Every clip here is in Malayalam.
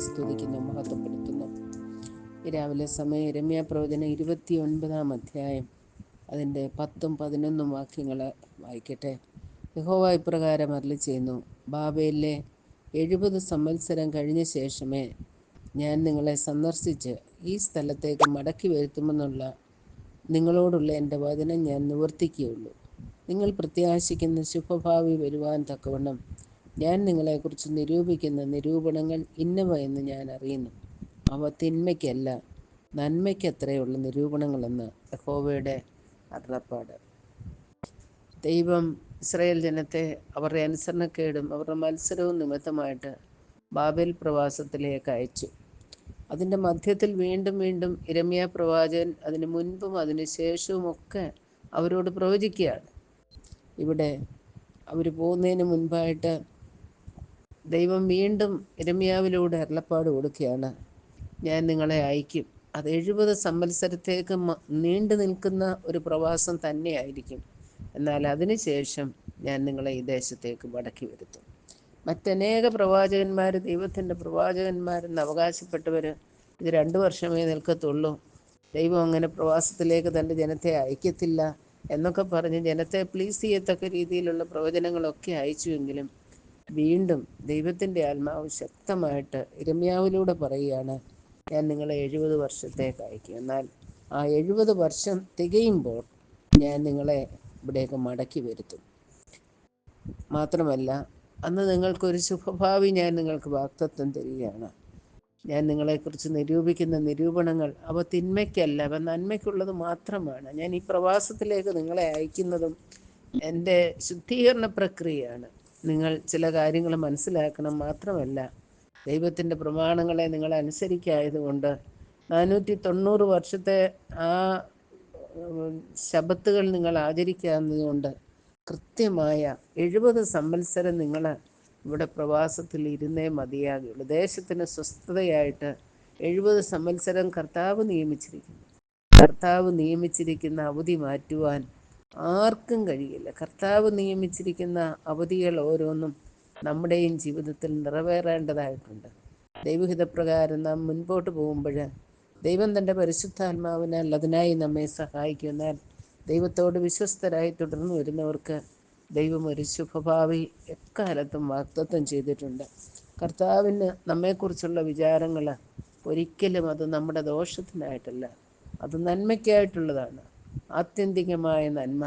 സ്തുതിക്കുന്നു. മഹത്വപ്പെടുത്തുന്നു. രാവിലെ സമയം രമ്യ പ്രവചനം ഇരുപത്തി ഒൻപതാം അധ്യായം. അതിന്റെ പത്തും പതിനൊന്നും വാക്യങ്ങൾ വായിക്കട്ടെ. യഹോവ ഇപ്രകാരം അരളി ചെയ്യുന്നു ബാബയിലെ എഴുപത് സംവത്സരം കഴിഞ്ഞ ശേഷമേ ഞാൻ നിങ്ങളെ സന്ദർശിച്ച് ഈ സ്ഥലത്തേക്ക് മടക്കി വരുത്തുമെന്നുള്ള നിങ്ങളോടുള്ള എന്റെ വചനം ഞാൻ നിവർത്തിക്കുകയുള്ളൂ. നിങ്ങൾ പ്രത്യാശിക്കുന്ന ശുഭഭാവി വരുവാൻ തക്കവണ്ണം ഞാൻ നിങ്ങളെക്കുറിച്ച് നിരൂപിക്കുന്ന നിരൂപണങ്ങൾ ഇന്നവ എന്ന് ഞാൻ അറിയുന്നു. അവ തിന്മയ്ക്കല്ല നന്മയ്ക്കത്രയുള്ള നിരൂപണങ്ങളെന്ന് യഹോവയുടെ അരുളപ്പാട്. ദൈവം ഇസ്രയേൽ ജനത്തെ അവരുടെ അനുസരണക്കേടും അവരുടെ മത്സരവും നിമിത്തമായിട്ട് ബാബേൽ പ്രവാസത്തിലേക്ക് അയച്ചു. അതിന്റെ മധ്യത്തിൽ വീണ്ടും വീണ്ടും ഇരമ്യ പ്രവാചകൻ അതിന് മുൻപും അതിനു ശേഷവും ഒക്കെ അവരോട് പ്രവചിക്കുകയാണ്. ഇവിടെ അവർ പോകുന്നതിന് മുൻപായിട്ട് ദൈവം വീണ്ടും ഇരമ്യാവിലൂടെ അരുളപ്പാട് കൊടുക്കുകയാണ്. ഞാൻ നിങ്ങളെ അയക്കും. അത് എഴുപത് സംവത്സരത്തേക്ക് നീണ്ടു നിൽക്കുന്ന ഒരു പ്രവാസം തന്നെയായിരിക്കും. എന്നാൽ അതിനുശേഷം ഞാൻ നിങ്ങളെ ഈ ദേശത്തേക്ക് മടക്കി വരുത്തും. മറ്റനേക പ്രവാചകന്മാർ ദൈവത്തിന്റെ പ്രവാചകന്മാരെന്ന് അവകാശപ്പെട്ടവർ ഇത് രണ്ട് വർഷമേ നിൽക്കത്തുള്ളൂ. ദൈവം അങ്ങനെ പ്രവാസത്തിലേക്ക് തന്റെ ജനത്തെ അയക്കത്തില്ല എന്നൊക്കെ പറഞ്ഞ് ജനത്തെ പ്ലീസ് ചെയ്യത്തക്ക രീതിയിലുള്ള പ്രവചനങ്ങളൊക്കെ അയച്ചുവെങ്കിലും വീണ്ടും ദൈവത്തിന്റെ ആത്മാവ് ശക്തമായിട്ട് ഇരമ്യാവിലൂടെ പറയുകയാണ് ഞാൻ നിങ്ങളെ എഴുപത് വർഷത്തേക്ക് അയക്കും. എന്നാൽ ആ എഴുപത് വർഷം തികയുമ്പോൾ ഞാൻ നിങ്ങളെ ഇവിടേക്ക് മടക്കി വരുത്തും. മാത്രമല്ല അന്ന് നിങ്ങൾക്കൊരു ശുഭഭാവി ഞാൻ നിങ്ങൾക്ക് വാക്തത്വം തരികയാണ്. ഞാൻ നിങ്ങളെക്കുറിച്ച് നിരൂപിക്കുന്ന നിരൂപണങ്ങൾ അവ തിന്മയ്ക്കല്ല അവ നന്മയ്ക്കുള്ളത് മാത്രമാണ്. ഞാൻ ഈ പ്രവാസത്തിലേക്ക് നിങ്ങളെ അയക്കുന്നതും എന്റെ ശുദ്ധീകരണ പ്രക്രിയയാണ്. നിങ്ങൾ ചില കാര്യങ്ങൾ മനസ്സിലാക്കണം മാത്രമല്ല. ദൈവത്തിന്റെ പ്രമാണങ്ങളെ നിങ്ങൾ അനുസരിക്കായതുകൊണ്ട് നാനൂറ്റി തൊണ്ണൂറ് വർഷത്തെ ആ ശബത്തുകൾ നിങ്ങൾ ആചരിക്കാവുന്നതുകൊണ്ട് കൃത്യമായ എഴുപത് സംവത്സരം നിങ്ങൾ ഇവിടെ പ്രവാസത്തിൽ ഇരുന്നേ മതിയാകുള്ളൂ ദേശത്തിന് സ്വസ്ഥതയായിട്ട് എഴുപത് സംവത്സരം കർത്താവ് നിയമിച്ചിരിക്കുന്നു. കർത്താവ് നിയമിച്ചിരിക്കുന്ന അവധി മാറ്റുവാൻ ആർക്കും കഴിയില്ല. കർത്താവ് നിയമിച്ചിരിക്കുന്ന അവധികൾ ഓരോന്നും നമ്മുടെയും ജീവിതത്തിൽ നിറവേറേണ്ടതായിട്ടുണ്ട്. ദൈവഹിതപ്രകാരം നാം മുൻപോട്ട് പോകുമ്പോൾ ദൈവം തന്റെ പരിശുദ്ധാത്മാവിനാൽ അതിനായി നമ്മെ സഹായിക്കുന്നാൽ ദൈവത്തോട് വിശ്വസ്തരായി തുടർന്നു വരുന്നവർക്ക് ദൈവം ഒരു ശുഭഭാവി എക്കാലത്തും വാക്തത്വം ചെയ്തിട്ടുണ്ട്. കർത്താവിന് നമ്മെക്കുറിച്ചുള്ള വിചാരങ്ങൾ ഒരിക്കലും അത് നമ്മുടെ ദോഷത്തിനായിട്ടല്ല അത് നന്മയ്ക്കായിട്ടുള്ളതാണ്. ആത്യന്തികമായ നന്മ.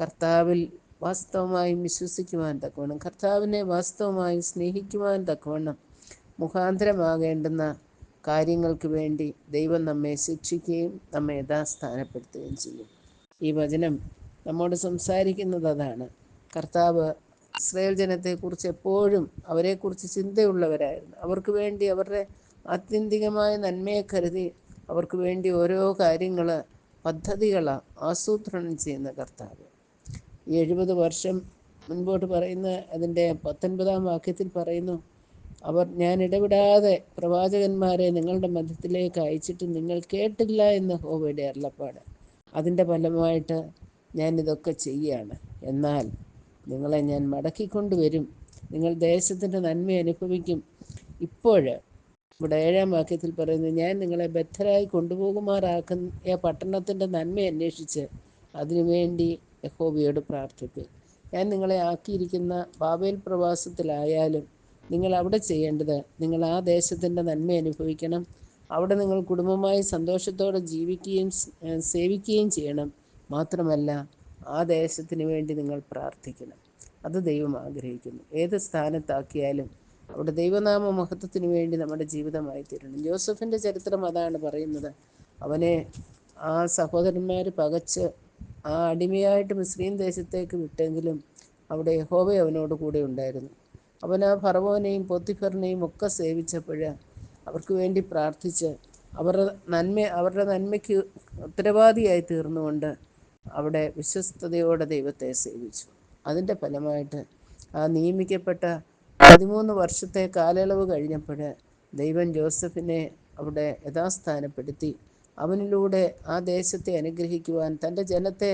കർത്താവിൽ വാസ്തവമായും വിശ്വസിക്കുവാൻ തക്കവണ്ണം കർത്താവിനെ വാസ്തവമായും സ്നേഹിക്കുവാൻ തക്കവണ്ണം മുഖാന്തരമാകേണ്ടുന്ന കാര്യങ്ങൾക്ക് വേണ്ടി ദൈവം നമ്മെ ശിക്ഷിക്കുകയും നമ്മെ യഥാസ്ഥാനപ്പെടുത്തുകയും ചെയ്യും. ഈ വചനം നമ്മോട് സംസാരിക്കുന്നത് അതാണ്. കർത്താവ് ഇസ്രയേൽ ജനത്തെക്കുറിച്ച് എപ്പോഴും അവരെക്കുറിച്ച് ചിന്തയുള്ളവരായിരുന്നു. അവർക്ക് വേണ്ടി അവരുടെ ആത്യന്തികമായ നന്മയെ കരുതി അവർക്ക് വേണ്ടി ഓരോ കാര്യങ്ങൾ പദ്ധതികൾ ആസൂത്രണം ചെയ്യുന്ന കർത്താവ്. എഴുപത് വർഷം മുൻപോട്ട് പറയുന്ന അതിന്റെ പത്തൊൻപതാം വാക്യത്തിൽ പറയുന്നു അവർ ഞാൻ ഇടപെടാതെ പ്രവാചകന്മാരെ നിങ്ങളുടെ മധ്യത്തിലേക്ക് അയച്ചിട്ട് നിങ്ങൾ കേട്ടില്ല എന്ന് ഹോവയുടെ അരുളപ്പാട്. അതിന്റെ ഫലമായിട്ട് ഞാൻ ഇതൊക്കെ ചെയ്യുകയാണ്. എന്നാൽ നിങ്ങളെ ഞാൻ മടക്കിക്കൊണ്ടുവരും. നിങ്ങൾ ദേശത്തിന്റെ നന്മ അനുഭവിക്കും. ഇപ്പോൾ ഇവിടെ ഏഴാം വാക്യത്തിൽ പറയുന്നത് ഞാൻ നിങ്ങളെ ബദ്ധരായി കൊണ്ടുപോകുമാറാക്കുന്ന പട്ടണത്തിന്റെ നന്മ അന്വേഷിച്ച് അതിനുവേണ്ടി യഹോബിയോട് പ്രാർത്ഥിപ്പി. ഞാൻ നിങ്ങളെ ആക്കിയിരിക്കുന്ന ബാബേൽ പ്രവാസത്തിലായാലും നിങ്ങൾ അവിടെ ചെയ്യേണ്ടത് നിങ്ങൾ ആ ദേശത്തിന്റെ നന്മ അനുഭവിക്കണം. അവിടെ നിങ്ങൾ കുടുംബമായി സന്തോഷത്തോടെ ജീവിക്കുകയും സേവിക്കുകയും ചെയ്യണം. മാത്രമല്ല ആ ദേശത്തിന് വേണ്ടി നിങ്ങൾ പ്രാർത്ഥിക്കണം. അത് ദൈവം ആഗ്രഹിക്കുന്നു. ഏത് സ്ഥാനത്താക്കിയാലും അവിടെ ദൈവനാമ മഹത്വത്തിന് വേണ്ടി നമ്മുടെ ജീവിതമായി തീരണം ജോസഫിന്റെ ചരിത്രം അതാണ് പറയുന്നത്. അവനെ ആ സഹോദരന്മാർ പകച്ച് ആ അടിമയായിട്ട് മുസ്ലിം ദേശത്തേക്ക് വിട്ടെങ്കിലും അവിടെ യഹോവ അവനോട് കൂടെ ഉണ്ടായിരുന്നു. അവൻ ആ ഫറവോനെയും പൊത്തിഫറിനെയും ഒക്കെ സേവിച്ചപ്പോൾ അവർക്ക് വേണ്ടി പ്രാർത്ഥിച്ച് അവരുടെ നന്മ അവരുടെ നന്മയ്ക്ക് ഉത്തരവാദിയായി തീർന്നുകൊണ്ട് അവിടെ വിശ്വസ്തയോടെ ദൈവത്തെ സേവിച്ചു. അതിന്റെ ഫലമായിട്ട് ആ നിയമിക്കപ്പെട്ട പതിമൂന്ന് വർഷത്തെ കാലയളവ് കഴിഞ്ഞപ്പോൾ ദൈവം ജോസഫിനെ അവിടെ യഥാസ്ഥാനപ്പെടുത്തി. അവനിലൂടെ ആ ദേശത്തെ അനുഗ്രഹിക്കുവാൻ തന്റെ ജനത്തെ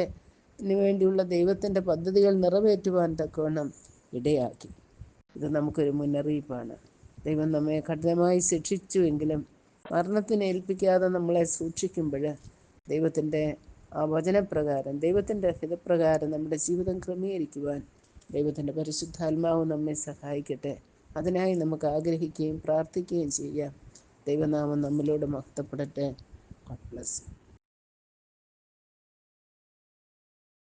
വേണ്ടിയുള്ള ദൈവത്തിന്റെ പദ്ധതികൾ നിറവേറ്റുവാൻ തക്കവണ്ണം ഇടയാക്കി. ഇത് നമുക്കൊരു മുന്നറിയിപ്പാണ്. ദൈവം നമ്മെ കഠിനമായി ശിക്ഷിച്ചുവെങ്കിലും മരണത്തിന് ഏൽപ്പിക്കാതെ നമ്മളെ സൂക്ഷിക്കുമ്പോൾ ദൈവത്തിന്റെ ആ വചനപ്രകാരം ദൈവത്തിന്റെ ഹിതപ്രകാരം നമ്മുടെ ജീവിതം ക്രമീകരിക്കുവാൻ ദൈവത്തിന്റെ പരിശുദ്ധാത്മാവ് നമ്മെ സഹായിക്കട്ടെ. അതിനായി നമുക്ക് ആഗ്രഹിക്കുകയും പ്രാർത്ഥിക്കുകയും ചെയ്യാം. ദൈവനാമം നമ്മിലൂടെ മഹത്വപ്പെടട്ടെ. ബ്ലസ്